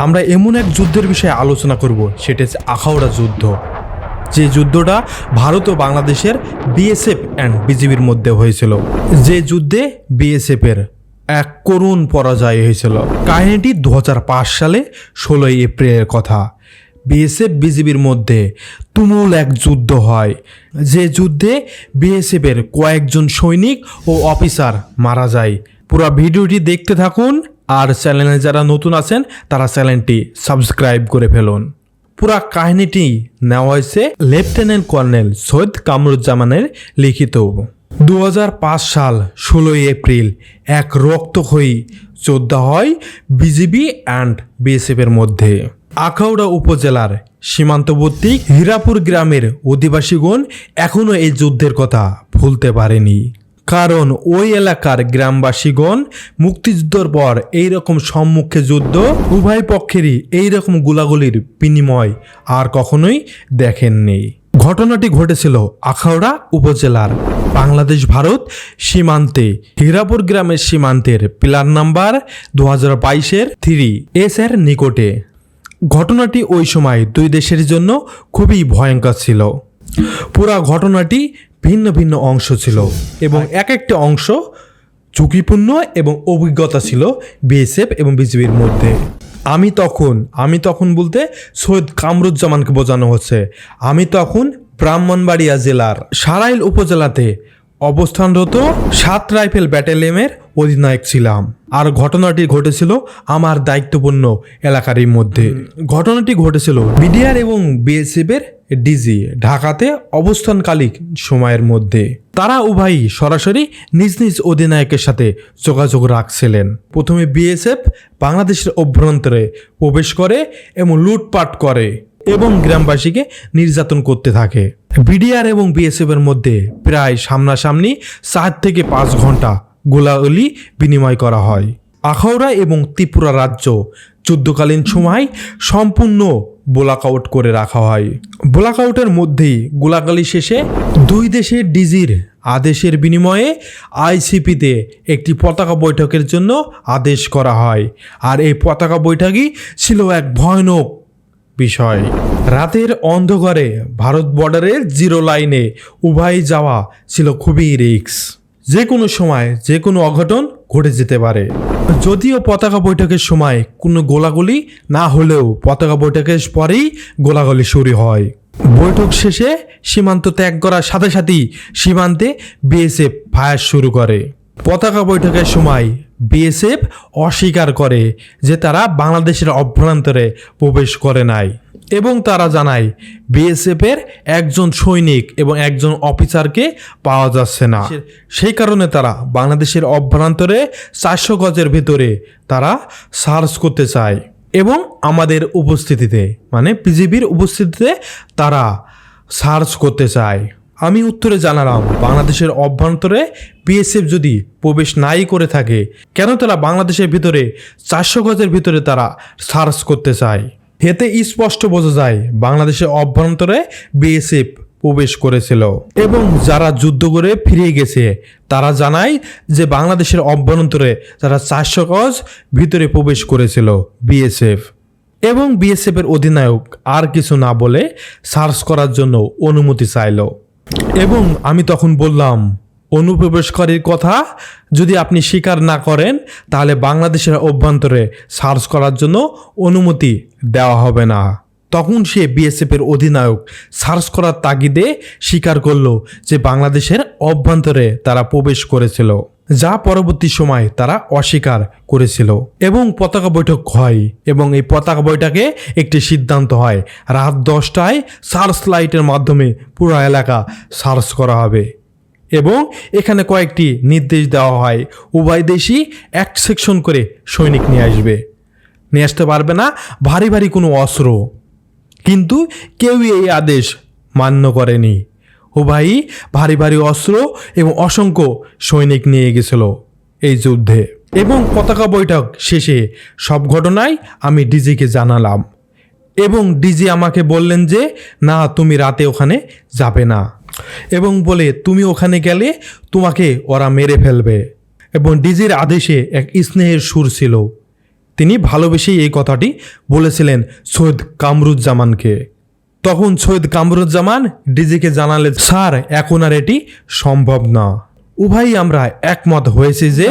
আমরা এমন এক যুদ্ধের বিষয়ে আলোচনা করব, সেটা হচ্ছে আখাউড়া যুদ্ধ। যে যুদ্ধটা ভারত ও বাংলাদেশের বিএসএফ অ্যান্ড বিজিবির মধ্যে হয়েছিল। যে যুদ্ধে বিএসএফের এক করুণ পরাজয় হয়েছিল। কাহিনীটি দু হাজার পাঁচ সালে ষোলোই এপ্রিলের কথা। বিএসএফ, বিজিবির মধ্যে তুমুল এক যুদ্ধ হয়। যে যুদ্ধে বিএসএফের কয়েকজন সৈনিক ও অফিসার মারা যায়। পুরো ভিডিওটি দেখতে থাকুন। আর চ্যানেলে যারা নতুন আছেন, তারা চ্যানেলটি সাবস্ক্রাইব করে ফেলুন। পুরা কাহিনীটি নেওয়া হয়েছে লেফটেন্যান্ট কর্নেল সৈয়দ কামরুজ্জামানের লিখিত। দু হাজার পাঁচ সাল ষোলোই এপ্রিল, এক রক্তক্ষয়ী যোদ্ধা হয় বিজিবি অ্যান্ড বিএসএফের মধ্যে। আখাউড়া উপজেলার সীমান্তবর্তী হীরাপুর গ্রামের অধিবাসীগণ এখনও এই যুদ্ধের কথা ভুলতে পারেনি। কারণ ওই এলাকার গ্রামবাসীগণ মুক্তিযুদ্ধর পর এই রকম সম্মুখে যুদ্ধ উভয় পক্ষেরই এই রকম গুলাগুলির বিনিময় আর কখনোই দেখেননি। ঘটনাটি ঘটেছিল আখাউড়া উপজেলার বাংলাদেশ ভারত সীমান্তে, হীরাপুর গ্রামের সীমান্তের পিলার নাম্বার দু হাজার বাইশের থ্রি এস এর নিকটে। ঘটনাটি ওই সময় দুই দেশের জন্য খুবই ভয়ঙ্কর ছিল। পুরা ঘটনাটি ভিন্ন ভিন্ন অংশ ছিল এবং এক একটা অংশ ঝুঁকিপূর্ণ এবং অভিজ্ঞতা ছিল বিএসএফ এবং বিজিবির মধ্যে। আমি তখন আমি তখন বলতে সৈয়দ কামরুজ্জামানকে বোঝানো হচ্ছে। আমি তখন ব্রাহ্মণবাড়িয়া জেলার সারাইল উপজেলাতে অবস্থানরত সাত রাইফেল ব্যাটালিয়নের অধিনায়ক ছিলাম। আর ঘটনাটি ঘটেছিল আমার দায়িত্বপূর্ণ এলাকারই মধ্যে। ঘটনাটি ঘটেছিল বিডিআর এবং বিএসএফ এর ডিজি ঢাকাতে অবস্থানকালিক সময়ের মধ্যে। তারা উভয়ই সরাসরি নিজ নিজ অধিনায়কের সাথে যোগাযোগ রাখছিলেন। প্রথমে বিএসএফ বাংলাদেশের অভ্যন্তরে প্রবেশ করে এবং লুটপাট করে এবং গ্রামবাসীকে নির্যাতন করতে থাকে। বিডিআর এবং বিএসএফ এর মধ্যে প্রায় সামনাসামনি চার থেকে পাঁচ ঘণ্টা গোলাগুলি বিনিময় করা হয়। আখাউড়া এবং ত্রিপুরা রাজ্য যুদ্ধকালীন সময় সম্পূর্ণ ব্লাক আউট করে রাখা হয়। ব্লাক আউটের মধ্যেই গোলাগুলি শেষে দুই দেশের ডিজির আদেশের বিনিময়ে আইসিপিতে একটি পতাকা বৈঠকের জন্য আদেশ করা হয়। আর এই পতাকা বৈঠকই ছিল এক ভয়ানক বিষয়। রাতের অন্ধকারে ভারত বর্ডারের জিরো লাইনে উভয় যাওয়া ছিল খুবই রিক্স যে কোনো সময় যে কোনো অঘটন ঘটে যেতে পারে। যদিও পতাকা বৈঠকের সময় কোনো গোলাগুলি না হলেও পতাকা বৈঠকের পরেই গোলাগুলি শুরু হয়। বৈঠক শেষে সীমান্ত ত্যাগ করার সাথে সাথেই সীমান্তে বিএসএফ ফায়ার শুরু করে। পতাকা বৈঠকের সময় বিএসএফ অস্বীকার করে যে তারা বাংলাদেশের অভ্যন্তরে প্রবেশ করে নাই। এবং তারা জানায়, বিএসএফ এর একজন সৈনিক এবং একজন অফিসারকে পাওয়া যাচ্ছে না। সেই কারণে তারা বাংলাদেশের অভ্যন্তরে চারশো গজের ভিতরে তারা সার্চ করতে চায় এবং আমাদের উপস্থিতিতে মানে পিজিবির উপস্থিতিতে তারা সার্চ করতে চায়। আমি উত্তরে জানালাম, বাংলাদেশের অভ্যন্তরে বিএসএফ যদি প্রবেশ নাই করে থাকে, কেন তারা বাংলাদেশের ভিতরে চারশো গজের ভিতরে তারা সার্চ করতে চায়? এতে স্পষ্ট বোঝা যায় বাংলাদেশের অভ্যন্তরে বিএসএফ প্রবেশ করেছিল। এবং যারা যুদ্ধ করে ফিরে গেছে, তারা জানায় যে বাংলাদেশের অভ্যন্তরে তারা চারশো গজ ভিতরে প্রবেশ করেছিল বিএসএফ। এবং বিএসএফ এর অধিনায়ক আর কিছু না বলে সার্চ করার জন্য অনুমতি চাইল। এবং আমি তখন বললাম অনুপ্রবেশকারীর কথা যদি আপনি স্বীকার না করেন, তাহলে বাংলাদেশের অভ্যন্তরে সার্চ করার জন্য অনুমতি দেওয়া হবে না। তখন সে বিএসএফ এর অধিনায়ক সার্চ করার তাগিদে স্বীকার করল যে বাংলাদেশের অভ্যন্তরে তারা প্রবেশ করেছিল, যা পরবর্তী সময় তারা অস্বীকার করেছিল এবং পতাকা বৈঠক হয় এবং এই পতাকা বৈঠকে একটি সিদ্ধান্ত হয়। রাত দশটায় সার্চ লাইটের মাধ্যমে পুরো এলাকা সার্চ করা হবে। এবং এখানে কয়েকটি নির্দেশ দেওয়া হয়। উভয় দেশই এক সেকশন করে সৈনিক নিয়ে আসবে। নিয়ে আসতে পারবে না, ভারী ভারী কোনো অস্ত্র। কিন্তু কেউই এই আদেশ মান্য করেনি। উভয়ই ভারী ভারী অস্ত্র এবং অসংখ্য সৈনিক নিয়ে গেছিল এই যুদ্ধে। এবং পতাকা বৈঠক শেষে সব ঘটনাই আমি ডিজিকে জানালাম। এবং ডিজি আমাকে বললেন যে, না, তুমি রাতে ওখানে যাবে না। এবং বলে তুমি ওখানে গেলে তোমাকে ওরা মেরে ফেলবে। এবং ডিজির আদেশে এক স্নেহের সুর ছিল। তিনি ভালোবেসেই এই কথাটি বলেছিলেন সৈয়দ কামরুজ্জামানকে। তখন সৈয়দ কামরুজ্জামান ডিজিকে জানালেন স্যার এখন আর এটি সম্ভব না। উভয়ই আমরা একমত হয়েছে যে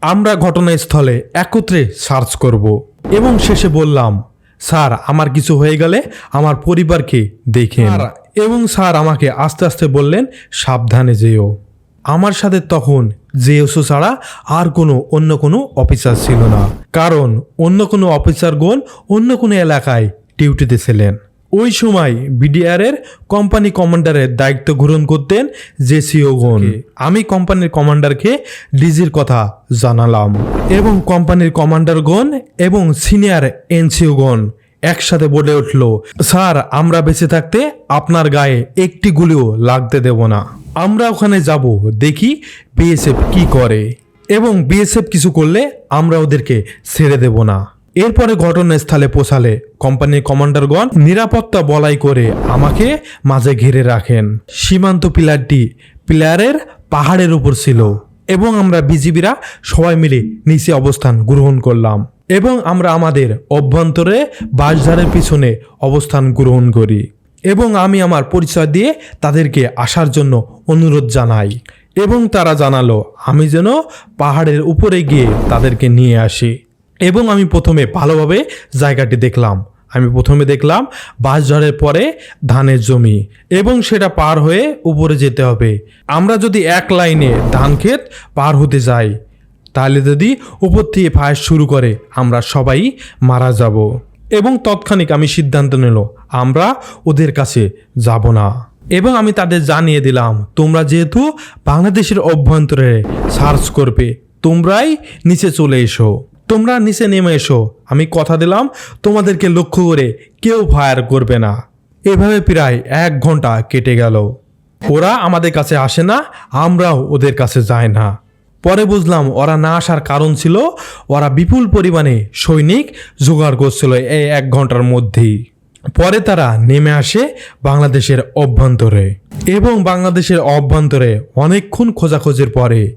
আমরা ঘটনাস্থলে একত্রে সার্চ করব। এবং শেষে বললাম স্যার, আমার কিছু হয়ে গেলে আমার পরিবারকে দেখে এবং স্যার আমাকে আস্তে আস্তে বললেন, সাবধানে যেও। আমার সাথে তখন জেএসও ছাড়া আর কোনো অন্য কোনো অফিসার ছিল না, কারণ অন্য কোনো অফিসারগণ অন্য কোনো এলাকায় ডিউটিতে ছিলেন। ওই সময় বিডিআরের কোম্পানি কমান্ডারের দায়িত্ব গ্রহণ করতেন যে জেসিওগণ আমি কোম্পানির কমান্ডারকে ডিজির কথা জানালাম এবং কোম্পানির কমান্ডারগণ এবং সিনিয়র এনসিওগণ একসাথে বলে উঠল স্যার আমরা বেঁচে থাকতে আপনার গায়ে একটি গুলিও লাগতে দেব না। আমরা ওখানে যাব দেখি বিএসএফ কি করে। এবং বিএসএফ কিছু করলে আমরা ওদেরকে ছেড়ে দেব না। এরপরে ঘটনাস্থলে পৌঁছালে কোম্পানির কমান্ডারগণ নিরাপত্তা বলাই করে আমাকে মাঝে ঘিরে রাখেন। সীমান্ত পিলারটি পিলারের পাহাড়ের উপর ছিল এবং আমরা বিজিবিরা সবাই মিলে নিচে অবস্থান গ্রহণ করলাম এবং আমরা আমাদের অভ্যন্তরে বাসধারের পিছনে অবস্থান গ্রহণ করি এবং আমি আমার পরিচয় দিয়ে তাদেরকে আসার জন্য অনুরোধ জানাই এবং তারা জানালো, আমি যেন পাহাড়ের উপরে গিয়ে তাদেরকে নিয়ে আসি। এবং আমি প্রথমে ভালোভাবে জায়গাটি দেখলাম। আমি প্রথমে দেখলাম বাস ঝড়ের পরে ধানের জমি এবং সেটা পার হয়ে উপরে যেতে হবে। আমরা যদি এক লাইনে ধান ক্ষেত পার হতে যাই, তাহলে যদি উপর থেকে ফায়ার শুরু করে, আমরা সবাই মারা যাব। এবং তৎক্ষণিক আমি সিদ্ধান্ত নিল, আমরা ওদের কাছে যাব না। এবং আমি তাদের জানিয়ে দিলাম, তোমরা যেহেতু বাংলাদেশের অভ্যন্তরে সার্চ করবে, তোমরাই নিচে চলে এসো। তোমরা নিচে নেমে এসো। আমি কথা দিলাম তোমাদেরকে লক্ষ্য করে। কেউ ফায়ার করবে না। এভাবে প্রায় এক ঘণ্টা কেটে গেল। ওরা আমাদের কাছে আসে না, আমরাও ওদের কাছে যাই না। পরে বুঝলাম ওরা না আসার কারণ ছিল, ওরা বিপুল পরিমাণে সৈনিক জোগাড় করছিল এই এক ঘণ্টার মধ্যেই। পরে তারা নেমে আসে বাংলাদেশের অভ্যন্তরে। এবং বাংলাদেশের অভ্যন্তরে অনেকক্ষণ খোঁজাখোঁজির পরে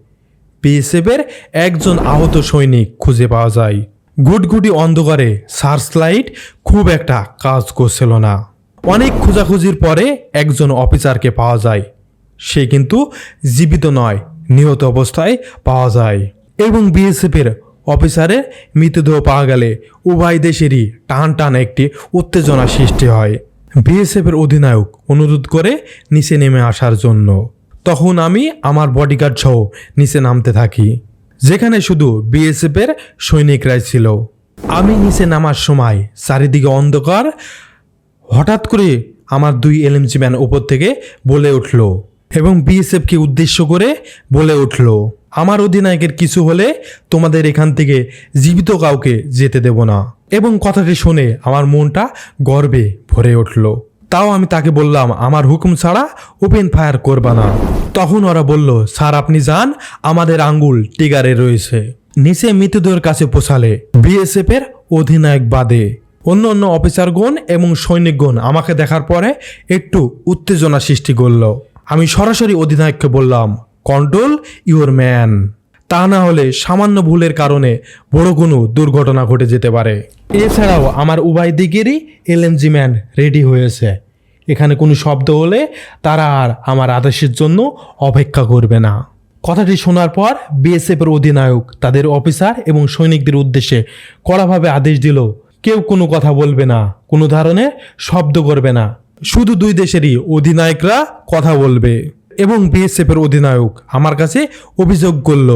বিএসএফের একজন আহত সৈনিক খুঁজে পাওয়া যায়। গুটগুটি অন্ধকারে সার্চ লাইট খুব একটা কাজ করছিল না। অনেক খোঁজাখুঁজির পরে একজন অফিসারকে পাওয়া যায়। সে কিন্তু জীবিত নয়, নিহত অবস্থায় পাওয়া যায়। এবং বিএসএফের অফিসারের মৃতদেহ পাওয়া গেলে উভয় দেশেরই টান টান একটি উত্তেজনা সৃষ্টি হয়। বিএসএফের অধিনায়ক অনুরোধ করে নিচে নেমে আসার জন্য। তখন আমি আমার বডিগার্ড সহ নিচে নামতে থাকি, যেখানে শুধু বিএসএফের সৈনিকরাই ছিল। আমি নিচে নামার সময় চারিদিকে অন্ধকার, হঠাৎ করে আমার দুই এলএমজি ম্যান উপর থেকে বলে উঠল এবং বিএসএফকে উদ্দেশ্য করে বলে উঠল, আমার অধিনায়কের কিছু হলে তোমাদের এখান থেকে জীবিত কাউকে যেতে দেব না। এবং কথাটি শুনে আমার মনটা গর্বে ভরে উঠল। তাও আমি তাকে বললাম, আমার হুকুম ছাড়া ওপেন ফায়ার করবা না। তখন ওরা বলল, স্যার, আপনি যান, আমাদের আঙ্গুল টিগারে রয়েছে। নিচে মৃতদেহের কাছে পোষালে বিএসএফ এর অধিনায়ক বাদে। অন্য অন্য অফিসারগণ এবং সৈনিকগণ আমাকে দেখার পরে একটু উত্তেজনা সৃষ্টি করল। আমি সরাসরি অধিনায়ককে বললাম, কন্ট্রোল ইউর ম্যান। তা না হলে সামান্য ভুলের কারণে বড় কোনো দুর্ঘটনা ঘটে যেতে পারে। এছাড়াও আমার উভয় দিকেরই এলএমজি ম্যান রেডি হয়েছে। এখানে কোনো শব্দ হলে তারা আর আমার আদেশের জন্য অপেক্ষা করবে না। কথাটি শোনার পর বিএসএফের অধিনায়ক, তাদের অফিসার এবং সৈনিকদের উদ্দেশ্যে কড়াভাবে আদেশ দিল, কেউ কোনো কথা বলবে না, কোনো ধরনের শব্দ করবে না। শুধু দুই দেশেরই অধিনায়করা কথা বলবে। এবং বিএসএফের অধিনায়ক আমার কাছে অভিযোগ করল,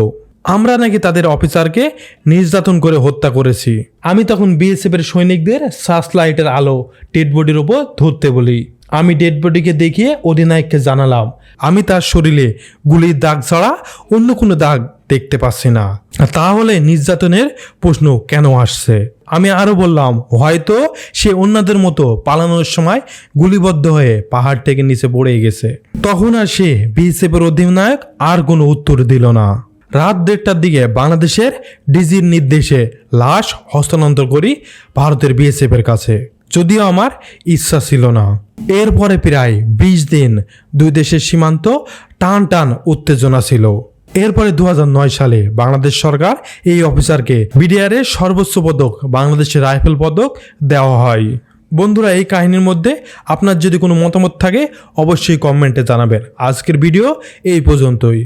আমরা নাকি তাদের অফিসারকে নির্যাতন করে হত্যা করেছি। আমি তখন বিএসএফের সৈনিকদের সার্চ লাইটের আলো, ডেড বডির ওপর ধরতে বলি। আমি ডেড বডিকে দেখিয়ে অধিনায়ককে জানালাম। আমি তার শরীরে গুলির দাগ ছাড়া অন্য কোনো দাগ দেখতে পাচ্ছি না। তাহলে নির্যাতনের প্রশ্ন কেন আসছে? আমি আরও বললাম, হয়তো সে অন্যদের মতো পালানোর সময় গুলিবদ্ধ হয়ে পাহাড় থেকে নিচে পড়ে গেছে। তখন আর সে বিএসএফের অধিনায়ক আর কোনো উত্তর দিল না। রাত দেড়টার দিকে বাংলাদেশের ডিজির নির্দেশে লাশ হস্তান্তর করি ভারতের বিএসএফ এর কাছে। যদিও আমার ইচ্ছা ছিল না। এরপরে প্রায় বিশ দিন দুই দেশের সীমান্ত টান টান উত্তেজনা ছিল। এরপরে দু হাজার নয় সালে বাংলাদেশ সরকার এই অফিসারকে বিডিআরের সর্বোচ্চ পদক বাংলাদেশের রাইফেল পদক দেওয়া হয়। বন্ধুরা, এই কাহিনীর মধ্যে আপনার যদি কোনো মতামত থাকে, অবশ্যই কমেন্টে জানাবেন। আজকের ভিডিও এই পর্যন্তই।